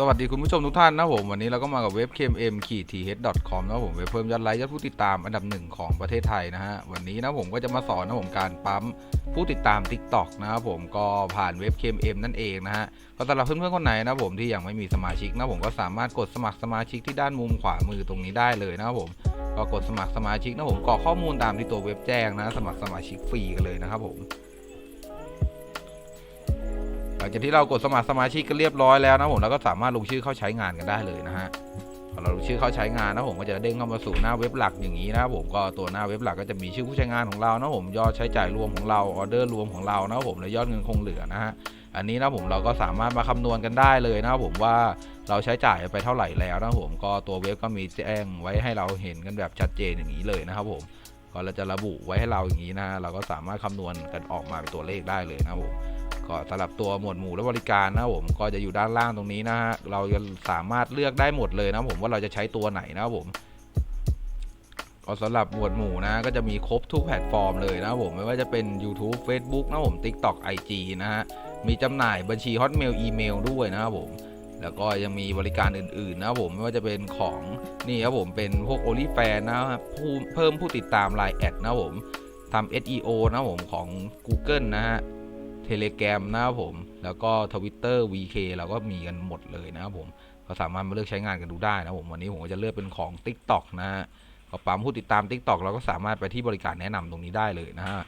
สวัสดีคุณผู้ชมทุกท่านนะผม วันนี้เราก็มากับเว็บ kmm ขีด th com นะผมเว็บเพิ่มยอดไลค์ยอดผู้ติดตามอันดับหนึ่งของประเทศไทยนะฮะ วันนี้นะผมก็จะมาสอนนะผมการปั๊มผู้ติดตาม TikTok นะครับผมก็ผ่านเว็บ kmm นั่นเองนะฮะก็สำหรับเพื่อนๆคนไหนนะผมที่ยังไม่มีสมาชิกนะผมก็สามารถกดสมัครสมาชิกที่ด้านมุมขวามือตรงนี้ได้เลยนะครับผมก็กดสมัครสมาชิกนะผมกรอกข้อมูลตามที่ตัวเว็บแจ้งนะ สมัครสมาชิกฟรีกันเลยนะครับผม ลังจากที่เรากดสมัครสมาชิกกันเรียบร้อยแล้วนะผมเราก็สามารถลงชื่อเข้าใช้งานกันได้เลยนะฮะพอเราลงชื่อเข้าใช้งานนะผมก็จะเด้งเข้ามาสู่หน้าเว็บหลักอย่างนี้นะผมก็ตัวหน้าเว็บหลักก็จะมีชื่อผู้ใช้งานของเรานะผมยอดใช้จ่ายรวมของเราออเดอร์รวมของเรานะผมและยอดเงินคงเหลือนะฮะอันนี้นะผมเราก็สามารถมาคำนวณกันได้เลยนะผมว่าเราใช้จ่ายไปเท่าไหร่แล้วนะผมก็ตัวเว็บก็มีแจ้งไว้ให้เราเห็นกันแบบชัดเจนอย่างนี้เลยนะครับผม ก็เราจะระบุไว้ให้เราอย่างนี้นะเราก็สามารถคำนวณกันออกมาเป็นตัวเลขได้เลยนะครับผมก็สำหรับตัวหมวดหมู่และบริการนะครับผมก็จะอยู่ด้านล่างตรงนี้นะฮะเราจะสามารถเลือกได้หมดเลยนะครับผมว่าเราจะใช้ตัวไหนนะครับผมก็สำหรับหมวดหมู่นะก็จะมีครบทุกแพลตฟอร์มเลยนะครับผมไม่ว่าจะเป็น YouTube Facebook นะครับผม TikTok IG นะฮะมีจำหน่ายบัญชี Hotmail อีเมลด้วยนะครับผม แล้วก็ยังมีบริการอื่นๆนะผมไม่ว่าจะเป็นของนี่ครับผมเป็นพวก o n l y f a n นะครับเพิ่มผู้ติดตาม Line แอดนะผมทำ SEO นะผมของ Google นะฮะเทเลแกรมนะครับผม แล้วก็ Twitter VK เราก็มีกันหมดเลยนะครับผม ก็สามารถมาเลือกใช้งานกันดูได้นะผม วันนี้ผมก็จะเลือกเป็นของ TikTok นะฮะก็ปั๊มผู้ติดตาม TikTok เราก็สามารถไปที่บริการแนะนำตรงนี้ได้เลยนะฮะ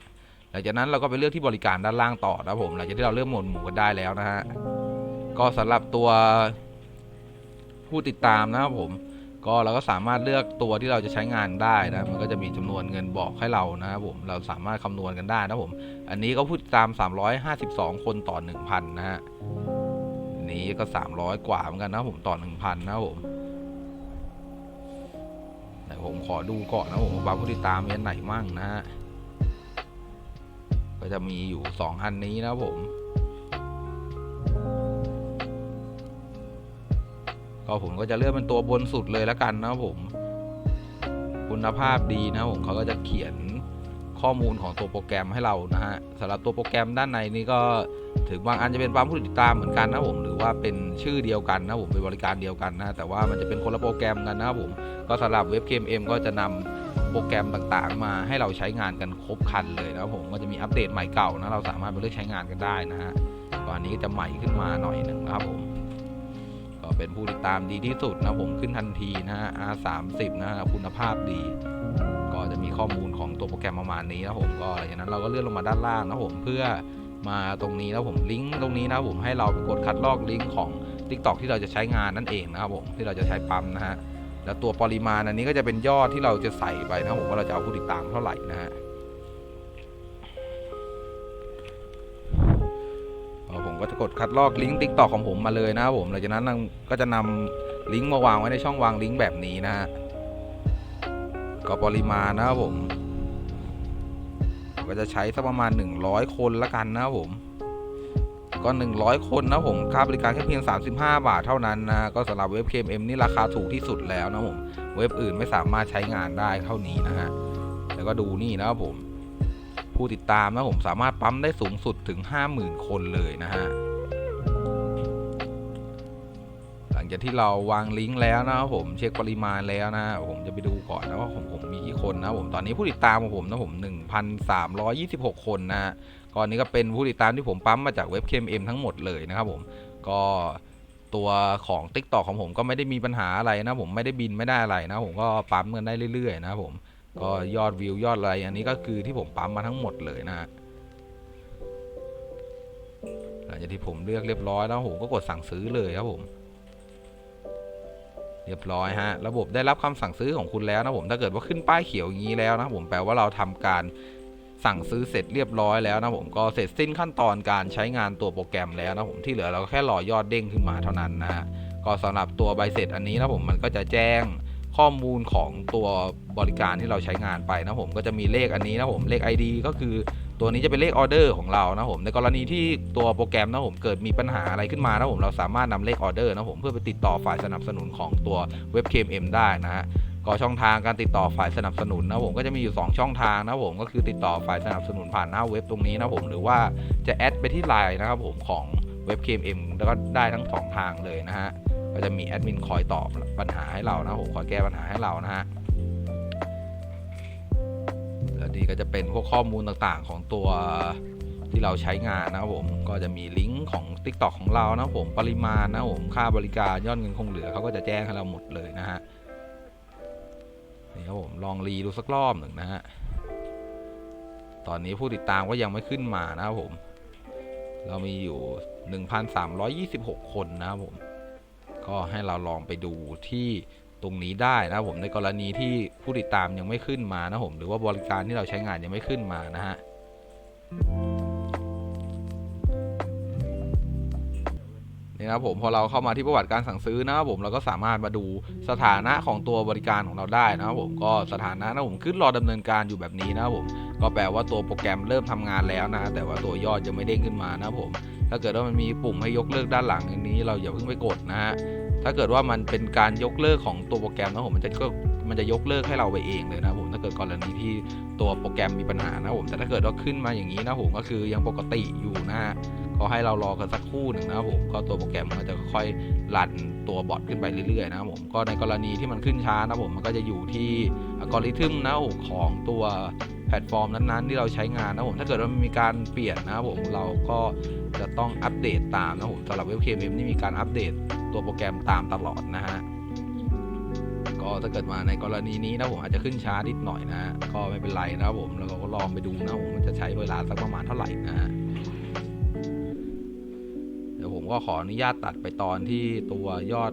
หลังจากนั้นเราก็ไปเลือกที่บริการด้านล่างต่อนะผม หลังจากที่เราเลือกหมวดหมู่กันได้แล้วนะฮะ ก็สำหรับตัวผู้ติดตามนะครับผม ก็เราก็สามารถเลือกตัวที่เราจะใช้งานได้นะมันก็จะมีจำนวนเงินบอกให้เรานะครับผมเราสามารถคำนวณกันได้นะครับผมอันนี้ก็พูดตาม 352 คนต่อ 1,000 นะฮะนี้ก็ 300 กว่าเหมือนกันนะผมต่อ 1,000 นะผมแต่ผมขอดูก่อนนะผมว่าผู้ติดตามมีอันไหนมั่งนะฮะก็จะมีอยู่ 2 อันนี้นะผม ก็ผมก็จะเลือกเป็นตัวบนสุดเลยแล้วกันนะครับผม คุณภาพดีนะผมเขาก็จะเขียนข้อมูลของตัวโปรแกรมให้เรานะฮะสำหรับตัวโปรแกรมด้านในนี้ก็ถึงบางอันจะเป็นปั๊มผู้ติดตามเหมือนกันนะผมหรือว่าเป็นชื่อเดียวกันนะผมเป็นบริการเดียวกันนะแต่ว่ามันจะเป็นคนละโปรแกรมกันนะครับผมก็สำหรับเว็บ KMM ก็จะนำโปรแกรมต่างๆ มาให้เราใช้งานกันครบครันเลยนะครับผมก็จะมีอัปเดตใหม่เก่านะเราสามารถไปเลือกใช้งานกันได้นะฮะตอนนี้ก็จะใหม่ขึ้นมาหน่อยหนึ่งนะครับผม ก็เป็นผู้ติดตามดีที่สุดนะผมขึ้นทันทีนะฮะ R30 นะฮะคุณภาพดี ก็จะมีข้อมูลของตัวโปรแกรมประมาณนี้นะผมก็หลังจากนั้นเราก็เลื่อนลงมาด้านล่างนะผมเพื่อมาตรงนี้นะผมลิงก์ตรงนี้นะผมให้เราไปกดคัดลอกลิงก์ของ TikTok ที่เราจะใช้งานนั่นเองนะครับผมที่เราจะใช้ปั๊มนะฮะแล้วตัวปริมาณอันนี้ก็จะเป็นยอดที่เราจะใส่ไปนะผมว่าเราจะเอาผู้ติดตามเท่าไหร่นะฮะ ก็จะกดคัดลอกลิงก์ TikTok ของผมมาเลยนะครับผมหลังจากนั้นก็จะนำลิงก์มาวางไว้ในช่องวางลิงก์แบบนี้นะฮะก็ปริมาณนะครับผม ก็จะใช้สักประมาณ 100 คนละกันนะครับผมก็ 100 คนนะผม ค่าบริการแค่เพียง 35 บาทเท่านั้นนะ ก็สำหรับเว็บ KMM นี่ราคาถูกที่สุดแล้วนะผม เว็บอื่นไม่สามารถใช้งานได้เท่านี้นะฮะ แล้วก็ดูนี่นะครับผม ผู้ติดตามนะผมสามารถปั๊มได้สูงสุดถึง 50,000 คนเลยนะฮะหลังจากที่เราวางลิงก์แล้วนะครับผมเช็คปริมาณแล้วนะผมจะไปดูก่อนนะว่าของผมมีกี่คนนะผมตอนนี้ผู้ติดตามของผมนะผม1,326 คนนะก่อนนี้ก็เป็นผู้ติดตามที่ผมปั๊มมาจากเว็บ KMM ทั้งหมดเลยนะครับผมก็ตัวของ TikTok ของผมก็ไม่ได้มีปัญหาอะไรนะผมไม่ได้บินไม่ได้อะไรนะผมก็ปั๊มกันได้เรื่อยๆ นะผม ก็ยอดวิวยอดอะไรอันนี้ก็คือที่ผมปั๊มมาทั้งหมดเลยนะฮะหลังจากที่ผมเลือกเรียบร้อยแล้วผมก็กดสั่งซื้อเลยครับผม เรียบร้อยฮะ ระบบได้รับคำสั่งซื้อของคุณแล้วนะผมถ้าเกิดว่าขึ้นป้ายเขียวอย่างนี้แล้วนะผมแปลว่าเราทำการสั่งซื้อเสร็จเรียบร้อยแล้วนะผมก็เสร็จสิ้นขั้นตอนการใช้งานตัวโปรแกรมแล้วนะผมที่เหลือเราก็แค่รอยอดเด้งขึ้นมาเท่านั้นนะฮะก็สำหรับตัวใบเสร็จอันนี้นะผมมันก็จะแจ้ง ข้อมูลของตัวบริการที่เราใช้งานไปนะผมก็จะมีเลขอันนี้นะผมเลข ID ก็คือตัวนี้จะเป็นเลขออเดอร์ของเรานะผมในกรณีที่ตัวโปรแกรมนะผมเกิดมีปัญหาอะไรขึ้นมานะผมเราสามารถนำเลขออเดอร์นะผมเพื่อไปติดต่อฝ่ายสนับสนุนของตัวเว็บ KMM ได้นะฮะก็ช่องทางการติดต่อฝ่ายสนับสนุนนะผมก็จะมีอยู่ 2 ช่องทางนะผมก็คือติดต่อฝ่ายสนับสนุนผ่านหน้าเว็บตรงนี้นะผมหรือว่าจะแอดไปที่ไลน์นะครับผมของเว็บ KMM แล้วก็ได้ทั้งสองทางเลยนะฮะ ก็จะมีแอดมินคอยตอบปัญหาให้เรานะผมคอยแก้ปัญหาให้เรานะฮะแล้วนี่ก็จะเป็นพวกข้อมูลต่างๆ ของตัวที่เราใช้งานนะครับผมก็จะมีลิงก์ของ TikTok ของเรานะผมปริมาณนะผมค่าบริการยอดเงินคงเหลือเขาก็จะแจ้งให้เราหมดเลยนะฮะนี่ครับผมลองรีดูสักรอบหนึ่งนะฮะตอนนี้ผู้ติดตามก็ยังไม่ขึ้นมานะครับผม เรามีอยู่ 1,326 คนนะครับผม ก็ให้เราลองไปดูที่ตรงนี้ได้นะผมในกรณีที่ผู้ติดตามยังไม่ขึ้นมานะผมหรือว่าบริการที่เราใช้งานยังไม่ขึ้นมานะฮะนี่นะผมพอเราเข้ามาที่ประวัติการสั่งซื้อนะครับผมเราก็สามารถมาดูสถานะของตัวบริการของเราได้นะครับผมก็สถานะนะผมขึ้นรอดำเนินการอยู่แบบนี้นะครับผมก็แปลว่าตัวโปรแกรมเริ่มทำงานแล้วนะแต่ว่าตัวยอดยังไม่เด้งขึ้นมานะครับผม ถ้าเกิดว่ามันมีปุ่มให้ยกเลิกด้านหลังอย่างนี้ เราอย่าเพิ่งไปกดนะฮะถ้าเกิดว่ามันเป็นการยกเลิกของตัวโปรแกรมนะผมมันจะก็มันจะยกเลิกให้เราไปเองเลยนะผมถ้าเกิดกรณีที่ตัวโปรแกรมมีปัญหานะผมแต่ถ้าเกิดว่าขึ้นมาอย่างนี้นะผมก็คือยังปกติอยู่นะ ก็ให้เรารอกันสักครู่หนึ่งนะครับผมก็ตัวโปรแกรมมันจะค่อยรันตัวบอทขึ้นไปเรื่อยๆนะครับผมก็ในกรณีที่มันขึ้นช้านะผมมันก็จะอยู่ที่อัลกอริทึมนะผมของตัวแพลตฟอร์มนั้นๆที่เราใช้งานนะผมถ้าเกิดว่ามันมีการเปลี่ยนนะครับผมเราก็จะต้องอัปเดตตามนะผมสำหรับเว็บเคมนี่มีการอัปเดตตัวโปรแกรมตามตลอดนะฮะก็ถ้าเกิดมาในกรณีนี้นะผมอาจจะขึ้นช้านิดหน่อยนะก็ไม่เป็นไรนะครับผมแล้วเราก็ลองไปดูนะผมมันจะใช้เวลาสักประมาณเท่าไหร่นะฮะ ก็ขออนุญาตตัดไปตอนที่ตัวยอด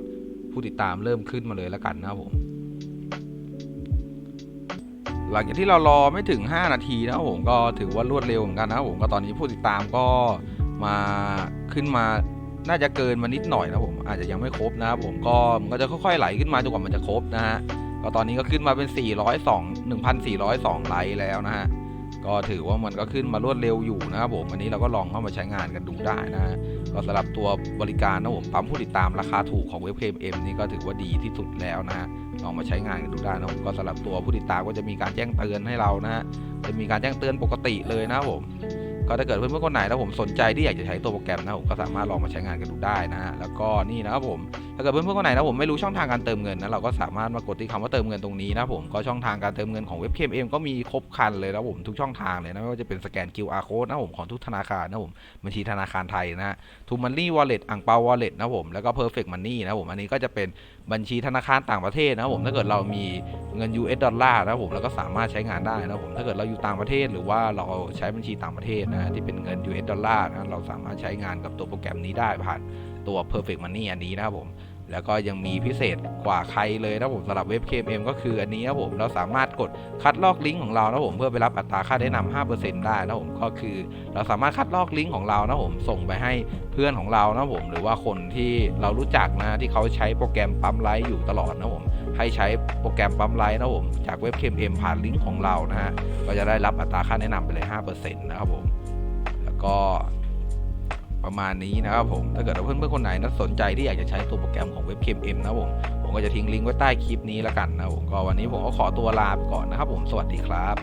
ผู้ติดตามเริ่มขึ้นมาเลยแล้วกันนะครับผมหลังจากที่เรารอไม่ถึง 5 นาทีนะครับผมก็ถือว่ารวดเร็วเหมือนกันนะครับผมก็ตอนนี้ผู้ติดตามก็มาขึ้นมาน่าจะเกินมานิดหน่อยนะผมอาจจะยังไม่ครบนะครับผมก็มันก็จะค่อยๆไหลขึ้นมาจนกว่ามันจะครบนะฮะก็ตอนนี้ก็ขึ้นมาเป็น 402 1,402ไลค์แล้วนะฮะก็ถือว่ามันก็ขึ้นมารวดเร็วอยู่นะครับผมอันนี้เราก็ลองเข้ามาใช้งานกันดูได้นะฮะ สำหรับตัวบริการนะผมปั๊มผู้ติดตามราคาถูกของเว็บเคมเอ็มนี่ก็ถือว่าดีที่สุดแล้วนะฮะลองมาใช้งานกันดูได้นะผมก็สำหรับตัวผู้ติดตามก็จะมีการแจ้งเตือนให้เรานะฮะจะมีการแจ้งเตือนปกติเลยนะผม ก็ถ้าเกิดเพื่อนๆคนไหนนะผมสนใจที่อยากจะใช้ตัวโปรแกรมนะผมก็สามารถลองมาใช้งานกันดูได้นะฮะแล้วก็นี่นะครับผมถ้าเกิดเพื่อนๆคนไหนนะผมไม่รู้ช่องทางการเติมเงินนะเราก็สามารถมากดที่คำว่าเติมเงินตรงนี้นะผมก็ช่องทางการเติมเงินของเว็บเคมเอ็มก็มีครบครันเลยนะผมทุกช่องทางเลยนะไม่ว่าจะเป็นสแกน QR code นะผมของทุกธนาคารนะผมบัญชีธนาคารไทยนะฮะทูมันนี่วอลเล็ตอังเปาวอลเล็ตนะผมแล้วก็ Perfect Money นะผมอันนี้ก็จะเป็นบัญชีธนาคารต่างประเทศนะผมถ้าเกิดเรามี เงิน US ดอลลาร์นะผมแล้วก็สามารถใช้งานได้นะผมถ้าเกิดเราอยู่ต่างประเทศหรือว่าเราใช้บัญชีต่างประเทศนะที่เป็นเงิน US ดอลลาร์นะเราสามารถใช้งานกับตัวโปรแกรมนี้ได้ผ่านตัว Perfect Money อันนี้นะครับผม แล้วก็ยังมีพิเศษกว่าใครเลยนะผมสำหรับเว็บ KMM ก็คืออันนี้นะผมเราสามารถกดคัดลอกลิงก์ของเรานะผมเพื่อไปรับอัตราค่าแนะนำ5%ได้นะผมก็คือเราสามารถคัดลอกลิงก์ของเรานะผมส่งไปให้เพื่อนของเรานะผมหรือว่าคนที่เรารู้จักนะที่เขาใช้โปรแกรมปั๊มไลท์อยู่ตลอดนะผมให้ใช้โปรแกรมปั๊มไลท์นะผมจากเว็บ KMM ผ่านลิงก์ของเรานะฮะก็จะได้รับอัตราค่าแนะนำไปเลย 5%นะครับผมแล้วก็ ประมาณนี้นะครับผมถ้าเกิดเพื่อนเพื่อนคนไหนนะสนใจที่อยากจะใช้ตัวโปรแกรมของเว็บเคมนะครับผมผมก็จะทิ้งลิงก์ไว้ใต้คลิปนี้แล้วกันนะผมก็วันนี้ผมก็ขอตัวลาไปก่อนนะครับผมสวัสดีครับ